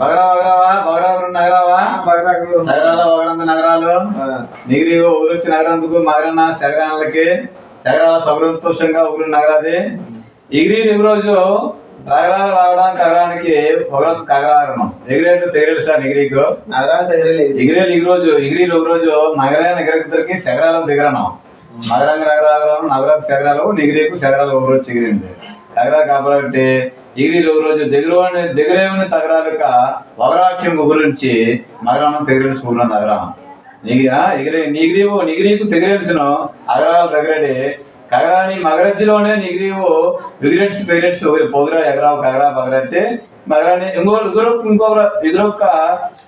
బగరా బగరావా నగరావా సగరాల నగరాలు. ఊరొచ్చి నగరందుకు మగరన్న సగరాలకి సగరాల సంతోషంగా ఊరు నగరాది. ఎగిరి ఈ రోజు నగరాలు రావడానికి నగరానికి పొగరకు కగరారణం. ఎగిరేటు తెగలేదు సార్ ఎగిరికి ఎగిరేలు ఈ రోజు ఎగిరీలు ఒక రోజు నగరాల నగరికి శగరాలకు దిగరనం నగరంగా నగరాలు నగరకు శగరాలు నిగిరేకు శగరాలు ఒక రోజు ఎగిరింది కగరా కాబట్టి ఎగిరీలు రోజు దగ్గర దిగులేని తగరాలుక వగరాక్యం గురించి నగరాన్ని తెగిరేలు స్కూల్లో నగరం నిగి- ఎగిరే నిగిరీవు నిగిరీకు తెగిరేల్సిన అగరాలు దగ్గరడి కగరాని మగరజ్జిలోనే నిగిరీవు విగిరెట్స్ పెగిరెట్స్ పొగరా ఎగరావు కగరా పగరట్టి మగరాని ఇంకో ఇగురు ఇంకొక ఎదురొక్క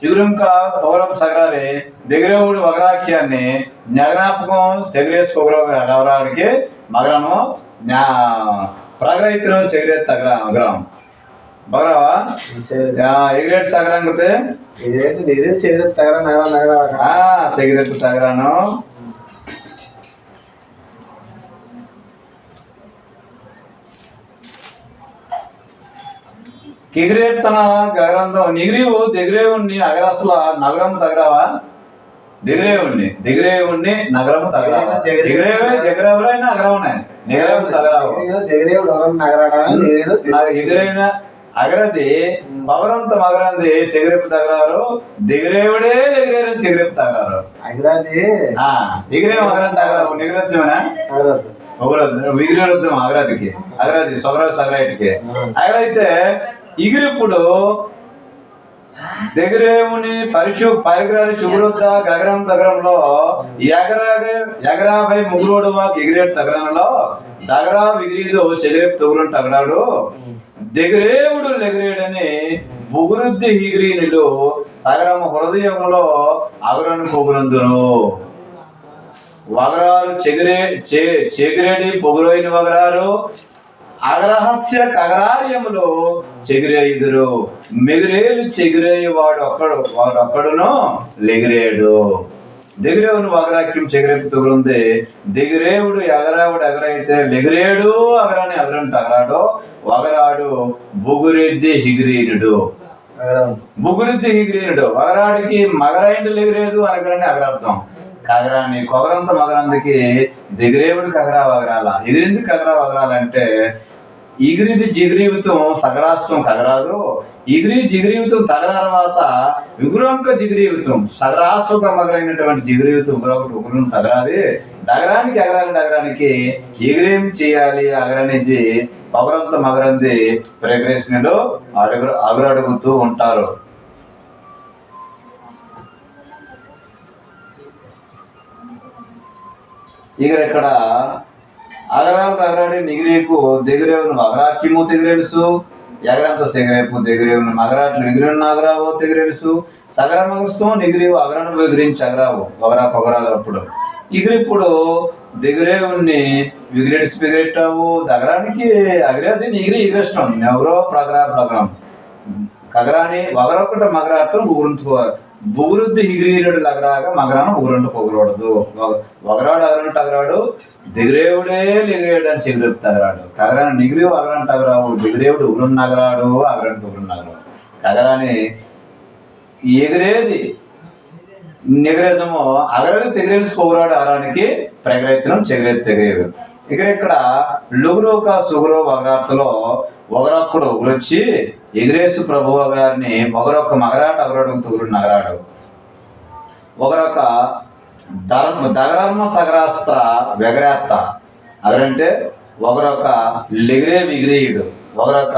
ఎదురుక ఒకరొక సగరాలి. దిగరేవుడు వగరాఖ్యాన్ని జ్ఞాపకం తెగిరేసుకోగర గవరాడికి మగరము జ్ఞా ప్రగరైతులు చెగిరే తగర మగరం బగరావా ఎగిరేట్ సగరంగితే ఇదేంటి? నిగిరి సగర తగర నగర నగర ఆ సిగరెట్ తగరాను. కిగిరేట్ తన గగరంలో నిగిరివు దిగిరేవుణ్ణి అగరసల నగరం తగరావా దిగిరేవుణ్ణి దిగిరేవుణ్ణి నగరము తగరావా. దిగిరేవే దిగిరేవులైనా నగరమునే. నిగరేవు తగరావు. ఎదురైన అగరది మగరంత మగరంది సిగరెప్పు తగరారు. దిగిరేవుడే దిగిరేరని సిగరెప్పు తగరారు. అగ్రాది ఆ ఎగిరే మగరం తగరారు నిగరత్వమేనా నగరద్దు విగిరేడొద్దాం అగరాదికి. అగరాది సొగరాజు సగరాయిటికి అగరైతే ఇగిరిప్పుడు దగ్గరేముని పరిశు పరిగ్రారి శుభ్రత గగరం తగరంలో ఎగరా ఎగరాపై ముగ్గురోడు వాకి ఎగిరేడు తగరంలో దగరా విగిరిదో చెదిరేపు తగులు తగరాడు. దగ్గరేవుడు ఎగిరేడని బుగురుద్ది హిగిరీనులు తగరము హృదయంలో అగరను పొగురందును వగరాలు చెగిరే చె- చెగిరేడి పొగురైన వగరాలు అగరహస్య కగరార్యములు చెగిరేయుదురు. మెగిరేలు చెగిరేయు వాడు ఒక్కడు వాడు ఒక్కడును లెగిరేడు. దిగిరేవును వగరాక్యం చెగిరేపు తగులుంది. దిగిరేవుడు ఎగరావుడు ఎగరైతే లెగిరేడు అగరాని అగరంట. అగరాడు? వగరాడు బుగురెద్ది హిగిరీనుడు. ముగ్గురిద్ది హిగిరీనుడు. వగరాడికి మగరైండు లెగిరేదు అనగరని అగరార్థం. కగరాని కొగరంత మగరందికి దిగిరేవుడు కగరా వగరాల. ఎగిరింది కగరా వగరాలంటే ఎగిరిది జిగిరీవితం సగరాష్టం కగరాదు ఎగిరి జిగిరీవితం తగరా తర్వాత విగురంక జిగిరీవితం సగరాశ్వక మగరైనటువంటి జిగిరీవితం ఉగ్రొకటి ఉగ్రం తగరాది. నగరానికి ఎగరాలి నగరానికి ఎగిరేం చేయాలి అగరనేసి పవరంత మగరంది ప్రేగ్రేషన్లో అడుగు అగురడుగుతూ ఉంటారు. ఇక ఇక్కడ అగరాలు అగరాడి నిగిరేకు దిగిరేవును అగరాక్యము తెగిరేలుసు. ఎగరంతో సెగరేపు దిగిరేవును మగరాట్లు ఎగిరిన అగరావో తెగిరేలుసు. సగరమగస్తో నిగిరేవు అగరను ఎగిరించి అగరావు. ఒకరా పొగరాలు అప్పుడు ఇగిరిప్పుడు దిగిరేవుని విగిరెడిసి బిగిరెట్టావు దగరానికి అగిరేది నిగిరి ఎగిరేష్టం ఎవరో ప్రగరా ప్రగరం. కగరాని వగరొకట మగరాత్రం బుగురుంటు బుగురుద్ది హిగిరీరుడు లగరాగా మగరాను బుగురుంటు పొగరూడదు ఒకరాడు అగరంటు అగరాడు దిగిరేవుడే లిగిరేడు అని చిగురు తగరాడు. కగరాని నిగిరి అగరంటు అగరావు దిగిరేవుడు ఉగురున్న నగరాడు అగరంటు ఉగురున్న నగరాడు. కగరాని ఎగిరేది నిగరేతము అగరవి తెగిరేది సోగురాడు అరానికి ప్రగరెత్తనం చెగిరేది తెగిరేవి ఇక్కడ ఇక్కడ లుగురోక సుగురో వగరాతలో ఒకరొక్కడు ఉగురొచ్చి ఎగిరేసు ప్రభువ గారిని ఒకరొక్క మగరాట అగరడు తుగురు నగరాడు. ఒకరొక ధర్మ దగరర్మ సగరాస్త్ర వెగరేత్త. అదరంటే ఒకరొక లిగిరే విగిరేయుడు. ఒకరొక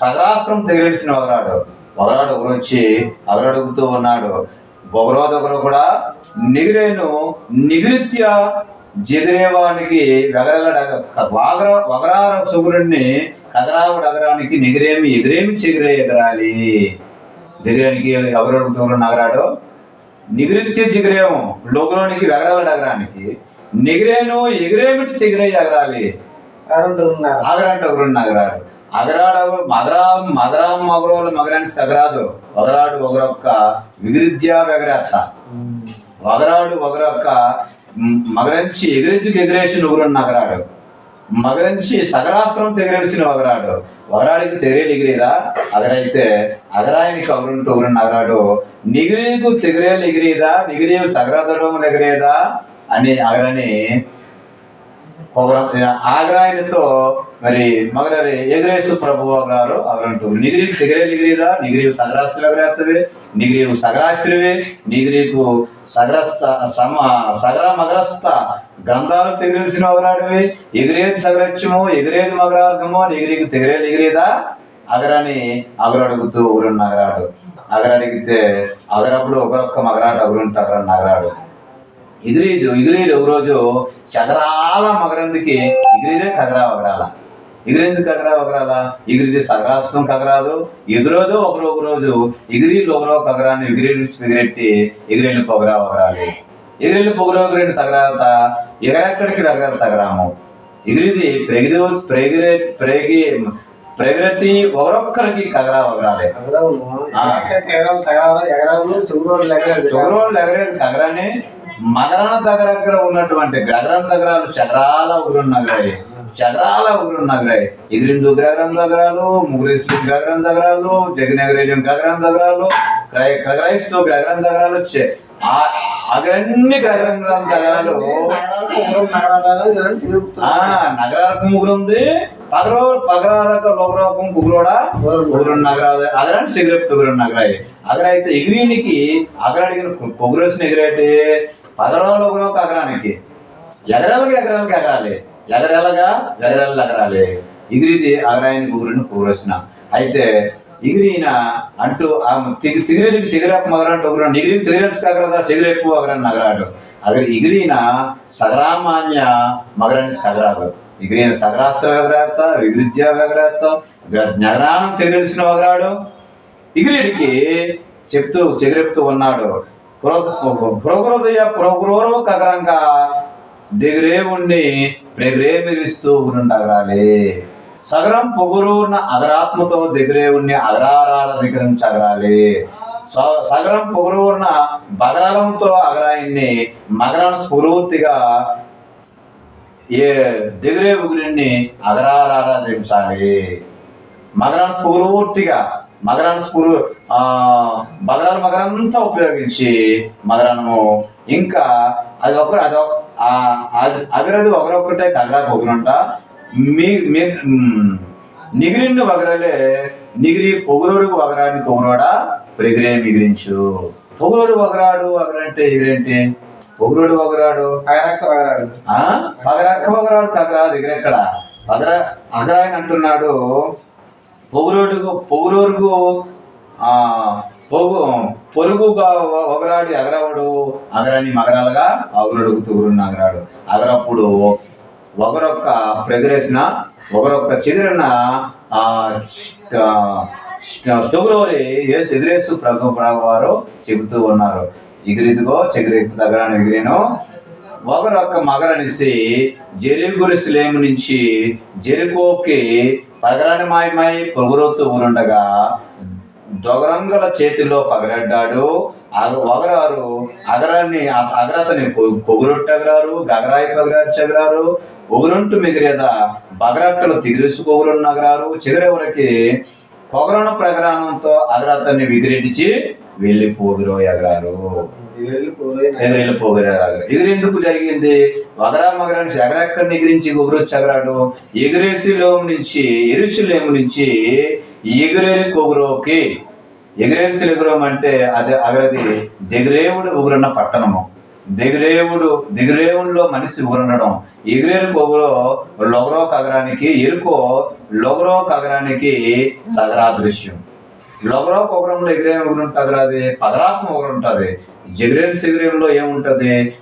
సగరాస్త్రం తెగిరేసిన ఒకరాడు ఒకరాడు ఒకరొచ్చి అగరడుగుతూ ఉన్నాడు. ఒకరోదొకరు కూడా నిగిరేను నిగిరిత్య జిగిరేవానికి వెగరల వాగర వగరార సుగురుణ్ణి కదరావుడు అగరానికి నిగిరేమి ఎగిరేమి చెగిరే ఎగరాలి. దిగిరానికి ఎవరు అడుగుతున్నారు నగరాడు నిగిరిత్య జిగిరేము లోగులోనికి వెగరాల నగరానికి నిగిరేను ఎగిరేమిటి చెగిరే ఎగరాలి? ఆగరంటే ఒకరు నగరాడు అగరాడు మగరా మగరా మగరోలు మగరానికి తగరాదు ఒకరాడు ఒకరొక్క విగిరిద్యా వెగరేత్త. ఒకరాడు ఒకరొక్క మగరించి ఎదిరించుకు ఎదిరేసి నువ్వులను నగరాడు. మగరించి సగరాస్త్రం తెగరేసిన వగరాడు వగరాడికి తెగరేలు ఎగిరేదా అగరైతే అగరాయనికి కౌరుని ఊరున్న నగరాడు. నిగిరీకు తెగరేలు ఎగిరేదా సగరాదడం ఎగిరేదా అని అగరని ఆగ్రాయనతో మరి మగరి ఎగిరేసు ప్రభు గారు అవరంటూ నిగిరికి సిగరేలు ఎగిరిదా నిగిరీకు సగరాస్త్రులు ఎగరేస్తవి నిగిరీకు సగరాస్త్రివి నిగిరీకు సగరస్త సమ సగర మగరస్త గ్రంథాలు తెగిరిసిన ఒకరాడివి ఎగిరేది సగరత్యము ఎగిరేది మగరాగము నిగిరికి తెగిరేలు ఎగిరేదా అగరని అగరడుగుతూ ఊరున్న అగరాడు. అగరడిగితే అగరప్పుడు ఒకరొక్క మగరాడు అగురుంటే అగరన్న నగరాడు ఎగిరీజు ఎగిరీడు ఒక రోజు చదరాల మగరందుకి ఎగిరిదే కగరా ఒకరాల ఎగిరేందుకు కగరా ఒకరాల ఎగిరిది సగరాస్తం కగరాదు ఎగురోదు ఒకరు ఒక రోజు ఎగిరీలు ఒకరో కగరాన్ని ఎగిరేళ్ళు ఎగిరెట్టి ఎగిరేళ్ళు పొగరా ఒకరాలి ఎగిరేళ్ళు పొగరా ఒకరేళ్ళు తగరాత ఎగరెక్కడికి ఎగర తగరాము? ఎగిరిది ప్రెగిరి ప్రెగిరే ప్రేగి ప్రెగిరతి ఒకరొక్కరికి కగరా ఒకరాలే చొగరోళ్ళు ఎగరేది కగరాని మగరణ దగ్గర ఉన్నటువంటి గగరం దగ్గరాలు చదరాల ఊరున్న చదరాల చగరాల ఇదిరిందు ఎగిరిందు గగరం దగ్గరాలు ముగ్గురేసు గగరం దగ్గరాలు జగనగరేజం గగరం దగ్గరాలు క్రైస్తవ గగరం దగ్గరాలు చె- ఆ- అగరన్ని గగరం దగ్గరాలు నగరాలకు ముగ్గురుంది పగరో పగరాలకు లోకరాకు ముగ్గురోడా ఊరు నగరాలు. అగరాన్ని సిగరెట్ పొగురు నగరాయి అగరైతే ఎగిరీనికి అగరడిగిన పొగురేసిన ఎగిరైతే పగరంలో కూడా ఒక అగరానికి ఎగరాలకి ఎగరాలకి ఎగరాలి ఎగరెలగా ఎగరెల ఎగరాలి ఇదిరిది అగరాయని పొగురిని పొగురేసిన అయితే ఇగిరిన అంటూ ఆ తిగి తిగిరేలికి సిగరేపు మగరంటూ ఒకరు నిగిరికి తిగిరేపు కగరదా సిగరేపు అగరాన్ని నగరాడు అగర ఇగిరిన సగరామాన్య మగరాన్ని సగరాదు. ఇగిరిన సగరాస్త్ర ఎగరేత్త విద్య ఎగరేత్త జ్ఞానం తెలిసిన ఒకరాడు ఇగిరిడికి చెప్తూ చెగిరెప్తూ ఉన్నాడు. పురగురదయ పురగురోరు కగరంగా దిగురే ఉండి ప్రెగురే మిరిస్తూ ఉండాలి సగరం పొగురున్న అగరాత్మతో దిగురే ఉండి అగరారాల దగ్గర చగరాలి స- సగరం పొగురున్న బగరాలంతో అగరాయిని మగరాన్ని స్ఫూర్తిగా ఏ దిగురే ఉగురిని అగరారాధించాలి మగరాన్ని స్ఫూర్తిగా మగరాన్ని స్ఫూర్ ఆ మగరాలు మగరంతా ఉపయోగించి మగరానము ఇంకా అది ఒక అది ఒక ఆ- అది- అగరది ఒకరొక్కటే కగరాకు ఒకరుంట మీ నిగిరిన్ని వగరలే నిగిరి పొగురోడు వగరాని పొగురోడా ప్రెగిరే మిగిలించు పొగురోడు వగరాడు వగరంటే ఎగిరేంటి పొగురోడు వగరాడు. అగరక్క వగరాడు. ఆ? పగరక్క పగరాడు పగరాదు ఎక్కడ పగర అగరాయని అంటున్నాడు పొగురోడుగు పొగురోరుగు ఆ పొగు పొరుగుగా ఒకరాడు ఒకరాడి అగరవుడు అగరాని మగరాలుగా అగరుడుగు తూరున్న అగరాడు. అగరప్పుడు ఒకరొక్క ప్రదిరేసిన ఒకరొక్క చెదిరిన ఆ స్టోగులోరి ఏసు ఎదిరేసు ప్రభు ప్రభువారు చెబుతూ ఉన్నారు. ఎగిరిదిగో చెగిరెత్తు దగ్గర ఎగిరేను ఒకరొక్క మగరనిసి జెరుగురుసులేము నుంచి జెరుకోకి పగరని మాయమై పొగురుతూ ఊరుండగా దొగరంగుల చేతిలో పగరడ్డాడు ఒగరారు అగరాన్ని అగరతని పొ- పొగురొట్టగరారు గగరాయి పగరచ్చగరారు ఒగురుంటు మిగిరేద బగరట్టలు తిగిరిసుకోగురున్నగరారు. చిగరెవరికి పొగరణ ప్రగరాణంతో అగరతన్ని విగిరెడిచి వెళ్ళిపోగురు ఎగరారు ఎగిరెళ్ళి పోగరారు ఎగిరెందుకు జరిగింది? వగరా మగరాన్ని ఎగరెక్కడ ఎగిరించి ఎగురొచ్చగరాడు ఎగిరేసిలోం నుంచి ఎరుసలేము నుంచి ఎగిరేరి కొగురోకి. ఎగిరేసి ఎగురం అంటే అది అగరది దిగురేవుడు ఉగురున్న పట్టణము. దిగురేవుడు దిగురేవుడిలో మనిషి ఉగురుండడం. ఎగిరేరు కొగురో లొగరో కగరానికి ఎరుకో లొగరో కగరానికి సగరా దృశ్యం. లొగరో కొగరంలో ఎగిరే ఉంటుంది అది పదరాత్మ ఉంటుంది జగిరేరు శిబిరంలో ఏముంటది?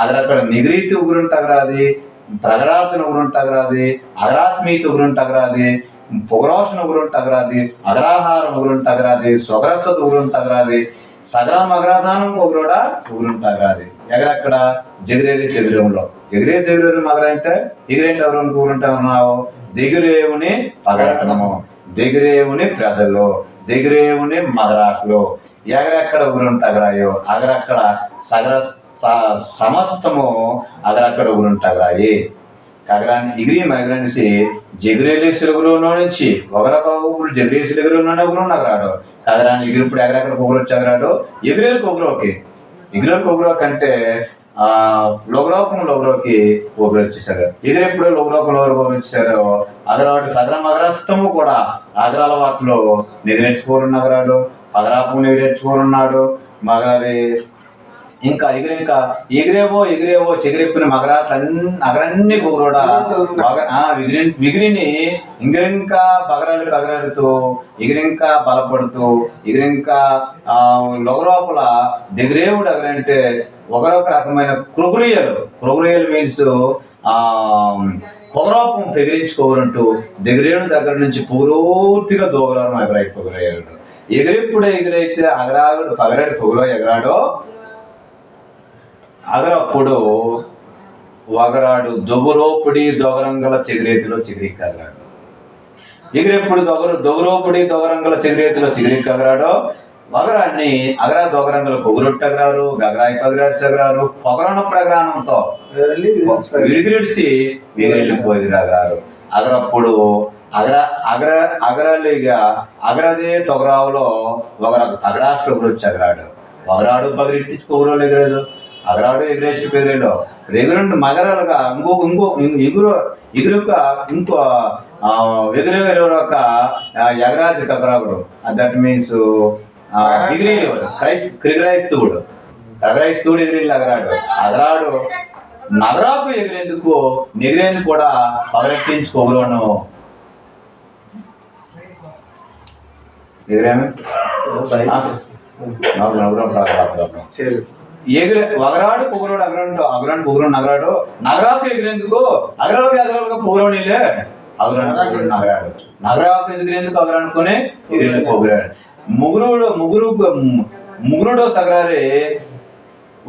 అది అక్కడ నిగరీతి ఉగురుంటగరాది ప్రగరాత్మ ఉగురుంటగరాది అగరాత్మీయత ఉగురుంటగరాది పొగరోషణ ఉగురుంటగరాది అగ్రాహారం ఉగురుంటగరాది స్వగ్రస్తత ఉగురుంటగరాది సగరా మగరాధానం ఒకరోడా తగరాది ఎగరక్కడ జగిరేరి శిబిరంలో. జగిరే శిబిరం మగర అంటే ఎగిరేంటి ఎవరు ఉన్నావు దిగురేవుని పగరటము. దిగురేవుని ప్రజలు దిగురేవుని మగరాట్లు ఎగరెక్కడ ఊరుంటగరాయో అగరక్కడ సగర సమస్తము అగరక్కడ ఊరుంటగరాయి కగరాన్ని ఎగిరి మగరనిసి జగిరేలి సిలుగులో నుంచి ఒకరొకరు జగిరే సిలుగులోనే ఒకరు నగరాడు కగరాన్ని ఎగిరిప్పుడు ఎగరెక్కడ పొగరు వచ్చి ఎగిరేలు పొగరోకి. ఎగిరేలు పొగరోకి అంటే ఆ లోకలోకం లోకలోకి ఒకరు వచ్చేసారు ఎగిరెప్పుడు లోకలోకం లోకలు వచ్చేసారు అగరాడు సగర మగరస్తము కూడా ఆగ్రాల వాటిలో నిద్రించుకోరు నగరాడు పగరాపం నిద్రించుకోనున్నాడు మగరి ఇంకా ఎగిరి ఇంకా ఎగిరేవో ఎగిరేవో చెగిరెప్పిన మగరాట్లన్నీ నగరన్నీ కూడా విగిరి విగిరిని ఇంగిరింకా పగరాలు పగరాడుతూ ఎగిరింకా బలపడుతూ ఎగిరింకా ఆ, లోపల దిగిరేవుడు ఎగరంటే ఒకరొక రకమైన కృగురియలు కృగురియలు మీన్స్ ఆ పొగరోపం పెగిరించుకోవాలంటూ దిగిరేడు దగ్గర నుంచి పూర్తిగా దోగలారం ఎగరాయి పొగరేయుడు ఎగిరెప్పుడు ఎగిరైతే అగరాడు పగరాడు పొగలో ఎగరాడో? అగరప్పుడు వగరాడు దొగురోపుడి దొగరంగల చెగిరేతిలో చిగిరి కగరాడు ఎగిరెప్పుడు దొగరు దొగరోపుడి దొగరంగల చెగిరేతిలో చిగిరి కగరాడో వగరాన్ని అగరా దొగరంగల పొగురొట్టగరారు గగరాయి పగరాడు సగరారు పొగరణ ప్రగ్రానంతో వెళ్ళి విడిచిపెట్టారు. విడిగిడిసి విగిరెళ్ళిపోయి అగరారు అగ్ర అగర అగర అగరలిగా అగరదే తొగరావులో ఒకర అగరాష్ట్ర గురించి అగరాడు. ఒకరాడు పగిరెట్టించుకోరు ఎగరేదు. అగరాడు ఎగరేసి పెరిగాడు ఎగురుండి మగరాలుగా ఇంకో ఇంకో ఎగురు ఎగురుక ఇంకో ఆ, ఎదురు ఎగురొక ఎగరాజు కగరాగుడు దట్ మీన్స్ ఎగిరీలు. క్రైస్ క్రిగ్రైస్తువుడు అగ్రైస్తువుడు ఎగిరి అగరాడు. అగరాడు నగరాకు ఎగిరేందుకు ఎగిరేందుకు కూడా పగరెట్టించుకోగలను ఎగిరేమి. ఎగిరే వగరాడు పొగరోడు అగరాడు అగరాడు పొగరోడు నగరాడు. నగరాకు ఎగిరేందుకు? పొగరోనిలే అగరాడు పొగరోడు నగరాడు. నగరాకు ఎగిరేందుకు అగరానుకొని ఎగిరేందుకు పొగరాడు. ముగురుడు ముగురు ముగురుడు సగరారి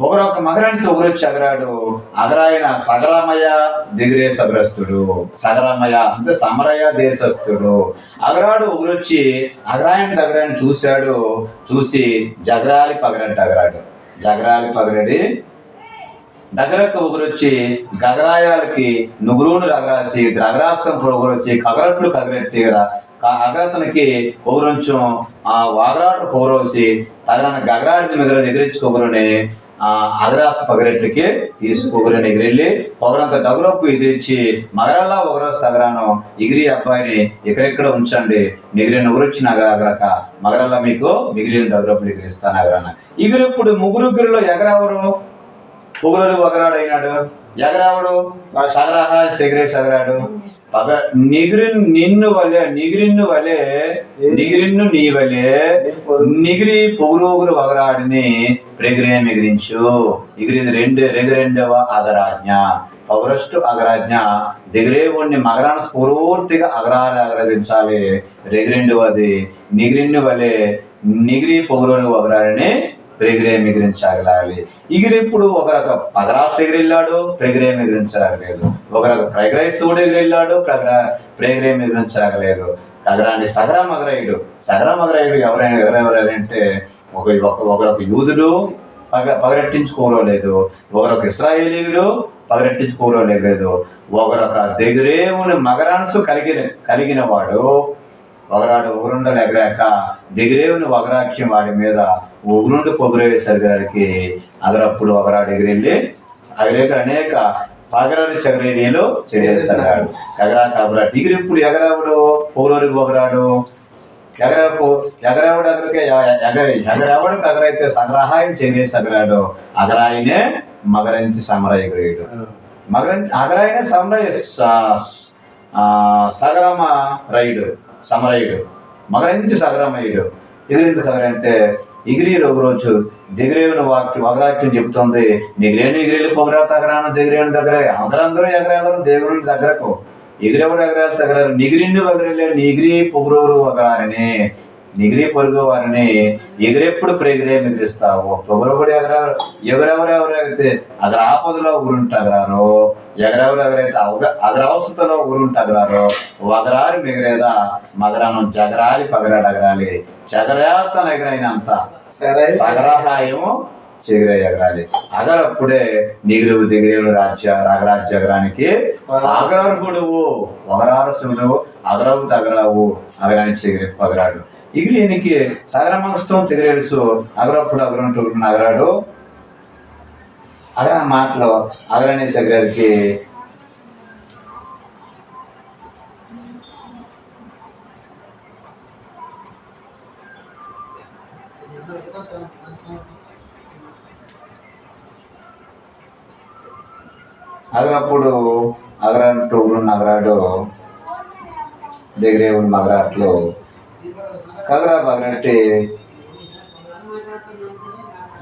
ఒకరొక మగరానికి ఒకరొచ్చి అగరాడు అగరాయన సగరామయ్య దిగిరే సగరస్తుడు సగరమయ అంటే సమరయ్య దేశస్థుడు. అగరాడు ఒకరొచ్చి అగరాయన దగ్గరాన్ని చూశాడు చూసి జగరాలి పగరడ్డు అగరాడు. జగరాలి పగరడి దగ్గరకు ఒకరొచ్చి గగరాయాలకి నుగురును రగరాసి ద్రగరాక్షం ఒకరొచ్చి కగరట్లు కగరెట్టి అగరతనికి పొగరొంచం ఆ వాగరాడు పౌరోసి తగన గగరాడి మిగర ఎగిరించుకోగలని అగరాస్ పగరెట్లకి తీసుకోగలని ఎగిరెళ్ళి పొగరంత డగురప్పు ఎదిరించి మగరల్లా ఒకరోజు తగరాను ఎగిరి అబ్బాయిని ఎక్కడెక్కడ ఉంచండి మిగిలిన ఊరొచ్చి నగరాగరక మగరల్లా మీకు మిగిలిన డగురప్పులు ఎగిరిస్తాను అగరాన ఎగిరిప్పుడు ముగ్గురుగిరిలో ఎగరెవరు? పొగలు ఒకరాడు అయినాడు ఎగరావుడు సగరాహ సెగరే సగరాడు పగ నిగిరి నిన్ను వలె నిగిరిన్ను వలె నిగిరిన్ను నీ వలె నిగిరి పొగులుగురు వగరాడిని ప్రెగిరే మిగిరించు ఎగిరిది రెండు రెగిరెండవ అగరాజ్ఞ. పౌరస్టు అగరాజ్ఞ దిగిరే ఉండి మగరాన్ని పూర్తిగా అగరాలు అగరదించాలి రెగిరెండవది నిగిరిన్ను వలె నిగిరి పొగులు వగరాడిని ప్రెగిరే మిగిలించగలాలి ఎగిరిప్పుడు ఒక రక పగరాష్ట్ర ఎగిరిల్లాడు ప్రెగిరే మిగిలించగలేదు ఒక రక ప్రగ్రహిస్తుడు ఎగిరిల్లాడు ప్రగ్ర ప్రెగిరే మిగిలించగలేదు కగరాని సగర మగరాయుడు. సగర మగరాయుడు ఎవరైనా ఎవరెవరంటే ఒక ఒక ఒకరొక యూదుడు పగ పగరెట్టించుకోలేదు ఒకరొక ఇస్రాయేలీయుడు పగరెట్టించుకోలేదు ఒకరొక దగ్గరేముని మగరాన్సు కలిగిన కలిగిన వాడు ఒకరాడు ఒకరుండలు ఎగరాక దిగురేవుని ఒకరాక్షం వాడి మీద ఒకరుండి పొగిరేసరికి అగరప్పుడు ఒకరా ఎగిరెళ్ళి అగరేక అనేక పగరాలు చగరేనీలు చేసేసాడు ఎగరా కబరా ఇప్పుడు ఎగరావుడు పౌరుడికి ఒకరాడు ఎగరపు ఎగరావుడు అగరికే ఎగరి ఎగరెవడు ఎగరైతే సంగ్రహాయం చేసేసి సగరాడు అగరాయినే మగరించి సమర ఎగిరేయుడు మగరం అగరాయన సమరయ స- సగరమ రైడు సమరయుడు మగరించి సగరమయుడు ఇది ఎందుకు అంటే ఎగిరి ఒకరోజు. దిగిరేవుని వాక్యం వగరాక్యం చెబుతుంది నిగిరేను ఎగిరేలు పొగరా తగరాను దిగిరేను దగ్గర. అందరందరూ ఎగరేవారు దేవుని దగ్గరకు. ఎగిరెవడు ఎగరాలు తగరారు నిగిరిని వగరలే నిగిరి పొగరూరు వగరారని నిగిరి పొరుగు వారిని ఎగిరెప్పుడు ప్రెగిరే మిగిలిస్తావు పొగరబడి ఎగరారు ఎవరెవరు ఎవరైతే అగర ఆపదలో ఊరుంటగరారు ఎగరెవరు ఎవరైతే అవగ అగరవస్థలో ఊరుంటగరారు వగరారి మిగిరేదా మగరాను జగరాలి పగరాడగరాలి. జగరాతన ఎగరైనంత సరే సగరహాయము చెగిరే ఎగరాలి. అగరప్పుడే నిగురు దిగిరేడు రాజ్య రాగరాజ్య ఎగరానికి అగరర్హుడువు ఒకరారసుడు అగరవు తగరావు అగరాని చెగిరే పగరాడు. ఇగిలీనికి సగరమగస్తం తెగిరేడుసు అగరప్పుడు అగరంటూ అగరాడు. అగర మాటలు అగరనే సెగరేదికి అగరప్పుడు అగరంటూ నగరాడు దగ్గరే ఉన్న మగరాట్లు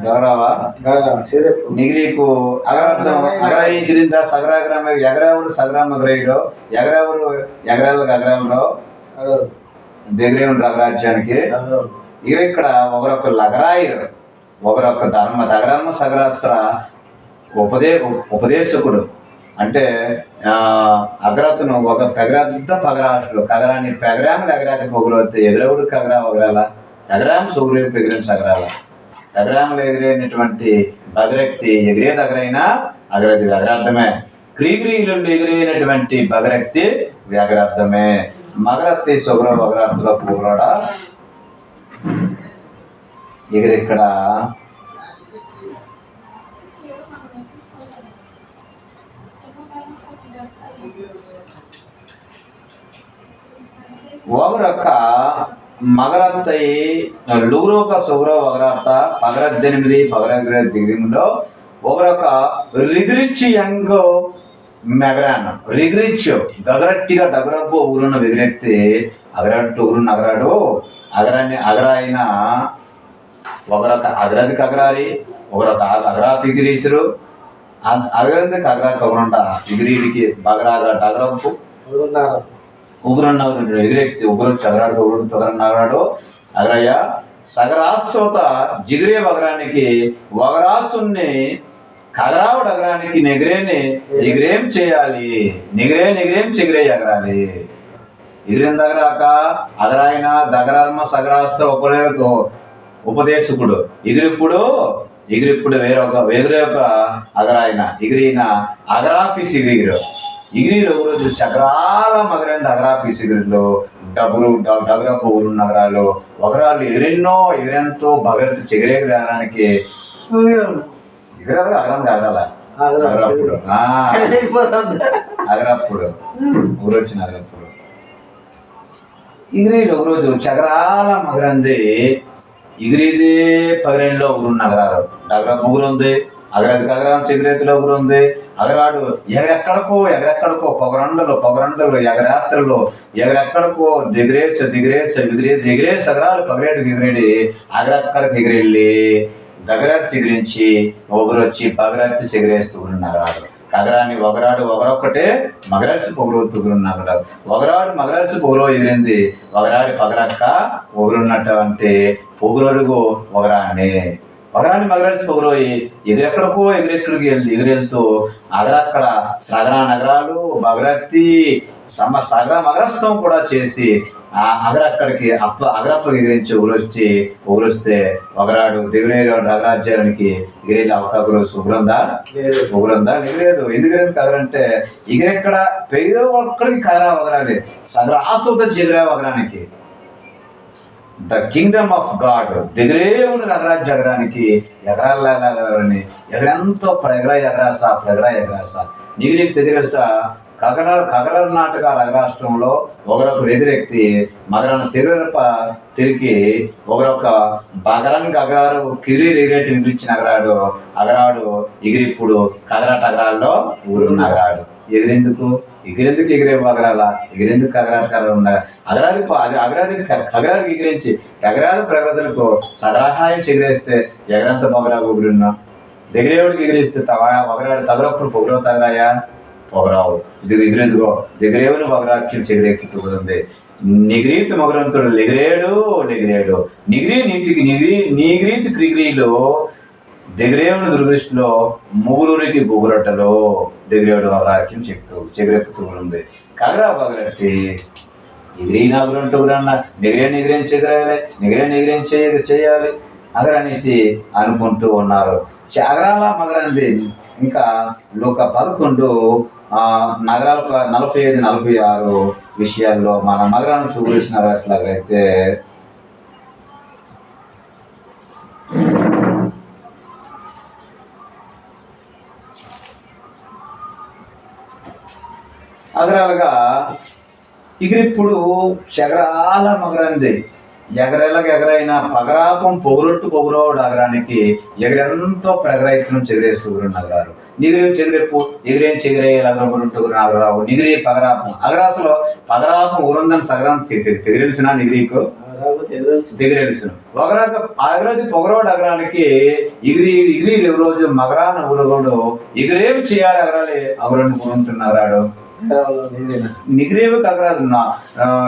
గౌరవా? గగన సేదెప్పు. నిగిరీకు అగరార్థం అగర ఇదిరింద సగరాగ్రామ ఎగరావుడు సగరామ గ్రేయుడు ఎగరావుడు ఎగరాలకు అగరాలు దగ్గరే ఉండు అగరాజ్యానికి? ఇక ఇక్కడ ఒకరొక లగరాయిరు ఒకరొక ధర్మ దగరమ్మ సగరాస్త్ర ఉపదే ఉపదేశకుడు. అంటే అగ్రతను ఒక పెగరద్ద పగరాష్ట్రుడు కగరాని పెగరాములు ఎగరాకి పొగరొద్దు ఎదురవుడు కగరా ఒగరాల ఎగరామ సూర్యుడు పెగిరిన సగరాల? ఎగరాములు ఎగిరేనటువంటి భగరక్తి ఎగిరే దగ్గరైనా అగ్రది వ్యగరార్థమే. క్రీగ్రీలు ఎగిరేనటువంటి భగరక్తి వ్యగరార్థమే. మగరత్తి శుభ్ర వగరార్థుల పూర్వడ ఎగిరెక్కడ? ఒకరొక్క మగరత్తయి లూరోక సుగ్ర ఒకరత్త పగరద్దెనిమిది పగరగ్ర దిగిరిలో ఒకరొక రిగిరిచ్చి యంగ్ మెగరాన్న రిగిరిచ్చు గగరట్టిగా డగరబ్బు ఊరున్న విగరెత్తి అగరట్టు ఊరు నగరాడు. అగరాన్ని అగరాయిన ఒకరొక అగ్రదికి అగ్రారి ఒకరొక అగరా పిగిరీసురు అగ్రదికి అగరా కబురంట పిగిరీడికి బగరాగా డగరబ్బు. ఉన్నారు ఉగ్రన్నವರು ఉగ్రం చదరాడు ఉగ్రం చదరన్నాడు అగరయ్య సగరాశ్వత జిగిరే వగరానికి వగరాసుని కగరావుడు అగరానికి నిగరేని ఎగిరేం చేయాలి? నిగిరే నిగరేం చిగిరే ఎగరాలి ఎగిరిన దగ్గరాక అగరాయన దగరాల్మ సగరాస్త్ర ఉపదేశ ఉపదేశకుడు. ఎగిరిప్పుడు ఎగిరిప్పుడు వేరొక వేరే ఒక అగరాయన ఎగిరిన అగరాఫీస్ ఎగిరిగిరు ఎగిరిలో రోజు చక్రాల మగరైన అగరాఫీస్ ఎగిరిలో డబ్బులు డగరపు ఊరు నగరాలు ఒకరాలు ఎగిరెన్నో ఎగిరెంతో భగరత్ చెగిరేగడానికి ఎగిరాలి అగరం కాగల అగరప్పుడు ఆ, అగరప్పుడు ఊరొచ్చిన అగరప్పుడు ఇగిరీలో ఒకరోజు చగరాల మగరంది ఇగిరిదే పగరేణిలో ఊరు నగరాలు. నగర ముగ్గురుంది అగరది కగరం చెదిరేతిలో ఊరుంది అగరాడు ఎగరెక్కడికో ఎగరెక్కడికో పొగరండలు పొగరండలు ఎగరాత్రులు ఎగరెక్కడికో దిగరేస దిగరేస ఎగిరే దిగిరేస అగరాలు పగరేటు ఎగిరేడి అగరెక్కడికి ఎగిరెళ్ళి దగ్గర సిగిరించి ఒకరు వచ్చి పగరెత్తి సిగరేస్తూ ఉన్న నగరాలు ఒకరాడు ఒకరొక్కటే మగరాల్సి పొగరు ఉన్నాడు ఒకరాడు మగరాల్సి పొగరు ఎగిరింది ఒకరాడి పగరక్క పొగురున్నట్టు అంటే పొగులడుగు ఒకరాన్ని ఒకరాన్ని మగరాల్సి పొగరోయి ఎగిరెక్కడికో ఎగిరెక్కడికి వెళ్ళి ఎగిరెళ్తూ అగరక్కడ సగరా నగరాలు మగరత్తి సమ సగర మగరస్థం కూడా చేసి ఆ అగరక్కడికి అప్ప అగరప్ప ఎగిరించి ఉగురొచ్చి ఉగురొస్తే ఒకరాడు దిగులేరు నగరాజ్యానికి ఎగిరేది అవకాశం శుభ్రందా ఉగ్రందా ఎగిరేదు. ఎందుకు కదరంటే ఎగిరెక్కడ పెరిగే ఒక్కడికి కదరా వగరాలి సగరాసుత చెదిరా వగరానికి ద కింగ్డమ్ ఆఫ్ గాడ్ దిగరే ఉన్న నగరాజ్య ఎగరానికి ఎగరాలని ఎగరెంతో ప్రగరా ఎగరాస ప్రగరా ఎగరాస. నీకు నీకు తెలియసా కగర కగర నాటకాల రాష్ట్రంలో ఒకరొక ఎదురెక్తి మగరను తిరుగరప తిరిగి ఒకరొక బగరం గగరారు కిరి ఎగిరేటి వినిపించిన అగరాడు అగరాడు ఎగిరిప్పుడు కగరాట అగరాల్లో ఊరు నగరాడు. ఎగిరేందుకు? ఎగిరెందుకు ఎగిరే అగరాల? ఎగిరెందుకు అగరాటకాలు ఉండాలి? అగరాది అది అగరాది అగరాది ఎగిరించి ఎగరాలు ప్రగతులకు సగరాహాయం చెగిరేస్తే ఎగరంత పొగరా పొగురున్నా దగ్గరేవుడికి ఎగిరేస్తే తవా ఒకరాడు తగరప్పుడు పొగరావు తగరాయా పొగరావు. ఇది ఎగిరెందుకో? దగ్గరేవుని పొగరాక్షి చెగిరెక్కుతుంది నిగ్రీతి మగరంతుడు నిగిరేడు నెగిరేడు నిగిరి నీటికి నిగిరి నిగిరీతి క్రిగిరీలో దిగరేవుని దుర్దృష్టిలో మూగులూరికి బుగురట్టలో దిగరేవుడు వాక్యం చెప్తూ చెగరెత్తుతూ ఉంది. కగరా పగరెత్తి ఎగిరి నగురంటూ అన్న నిగిరే నిగిరేం చెగరాలి నిగిరే నిగిరేం చేయ చేయాలి అగరనేసి అనుకుంటూ ఉన్నారు. చాగరాల మగరంది ఇంకా లోక పదకొండు నగరాల నలభై ఐదు నలభై ఆరు విషయాల్లో మన మగరాన్ని చూపించినట్లయితే అగరాలుగా ఇగిరిప్పుడు చగరాల మగరంది. ఎగరేలకు ఎగరైన పగరాపం పొగురొట్టు పొగురోడు అగరానికి ఎగరెంతో ప్రగరైతును చెగిరేసుకురు నగరాలు నిగిరి చెగిరెప్పు ఎగిరేం చెగిరే అగరబుంటు నగరావు నిగిరి పగరాపం. అగరాసులో పగరాపం ఊరుందని సగరం తెగిరెలిసిన నిగిరికి? దిగిరెలుసును ఒకరాక అగరది పొగరోడు అగరానికి ఇగిరి ఇగిరి రోజు మగరాన ఊరగోడు ఇగిరేమి చేయాలి అగరాలి అగరని కూరుంటున్నారాడు నిగిరేవి కగరాదు నా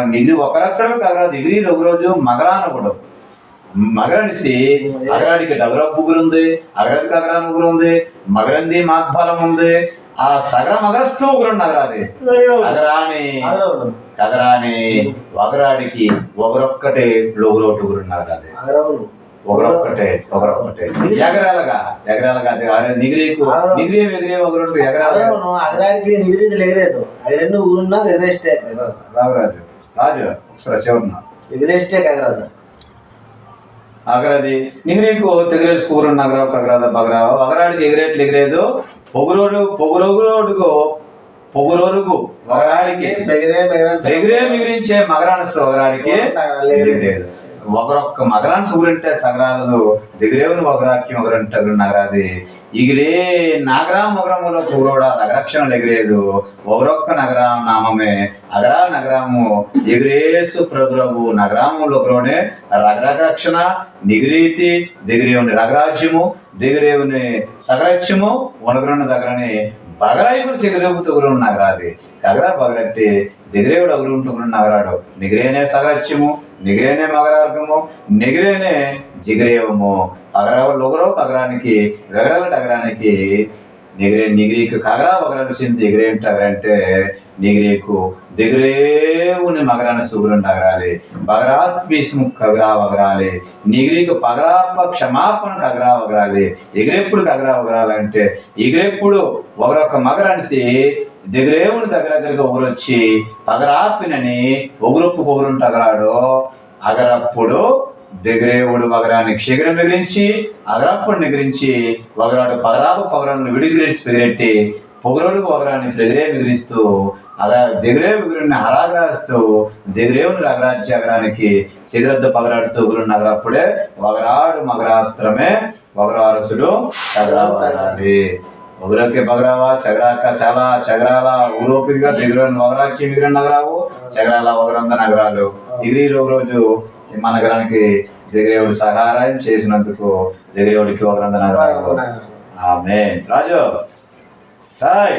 నిగిరి ఒకరక్కడమే కగరాదు నిగిరి ఒక రోజు మగరాన కూడా మగరనిసి అగరాడికి డగర పుగురు ఉంది అగరది కగరా ముగ్గురు ఉంది మగరంది మాగ్ఫలం ఉంది. ఆ సగర మగరస్తూ ఉగురు నగరాది అగరాని కగరాని వగరాడికి ఒకరొక్కటే లోగులోటు ఉగురు నగరాది ఒకరొక్కటే ఒకరొక్కటే ఎగరాలగా ఎగరాలగా నిగిరీకు నిగిరి ఎగిరే ఒకరు ఎగరాలగా అగరవును అగరాడికి నిగిరిది ఎగరేదు అగరెన్ను ఊరున్నా ఎగరేస్తే ఎగరదు రాజు రాజు ఒకసారి చివరిన ఎగరేస్తే ఎగరదు అగరది నిగిరీకు తెగిరేలు సూర్యుడు నగరావు కగరాద బగరావు అగరాడికి ఎగిరేట్లు ఎగిరేదు పొగురోడు పొగురోగులోడుకు పొగురోరుకు వగరాడికి ఎగరే మిగిరించే మగరాని సోదరాడికి ఎగిరేదు ఒకరొక్క మగరాన్ని సూర్యుంటే సగరాదు దిగిరేవుని ఒకరాక్యం ఒకరంటే నగరాది. ఇగిరే నాగరా మగరములో కూరోడ రగరక్షణలు ఎగిరేదు. ఒకరొక్క నగరం నామమే అగరా నగరము. ఎగిరేసు ప్రభురవు నగరములు ఒకరోనే రగరక్షణ నిగిరీతి దిగిరేవుని రగరాజ్యము దిగిరేవుని సగరాజ్యము ఒనగరున్న దగ్గరని బగరాయుగులు చెగిరేపుతుగురు నగరాది. కగరా బగరట్టి దిగిరేవుడు అగురుంటుగురు నగరాడు. నిగిరేనే సగరాజ్యము నిగిరేనే మగరార్గము నిగిరేనే జిగిరేవము పగరావు లొగరో పగరానికి వెగరాల డగరానికి నిగిరే నిగిరికి కగరా పగరాల్సింది దిగిరేంటి అగరంటే నిగిరేకు దిగరేవుని మగరాన్ని సుగురుండి తగరాలి బగరాత్మీస్ము కగరా వగరాలి. నిగిరికి పగరాప క్షమాపణ కగరా వగరాలి. ఎగిరెప్పుడు కగరా వగరాలంటే ఎగిరెప్పుడు ఒకరొక మగరనిసి దిగిరేవుని దగ్గర దగ్గరికి ఒకరొచ్చి పగరాపినని ఒకరొప్పు ఒకరుంటే అగరాడో అగరప్పుడు దిగరేవుడు వగరానికి శిఖరం ఎగిరించి అగరప్పుడు నిగరించి వగరాడు పగరాపు పగరాన్ని విడిగిరించి పెదిరెట్టి పొగరోడు వగరాన్ని ఎదిరే మిగిలిస్తూ అలా దిగురే మిగిలిన హరాగ్రాస్తూ దిగురేవుని అగరాజ్య అగరానికి శిఖరద్ద పగరాడుతూ గురుని అగరప్పుడే వగరాడు మగరాత్రమే వగరారసుడు తగరా ఒకరికి బగరావా చగరాక చాలా చగరాల ఊరోపిగా దిగురని వగరాకి మిగిలిన నగరావు చగరాల వగరంద నగరాలు. ఇది రోజు మన నగరానికి దిగరేవుడు సహాయం చేసినందుకు దిగరేవుడికి వగరంద నగరాలు. ఆమె రాజు హాయ్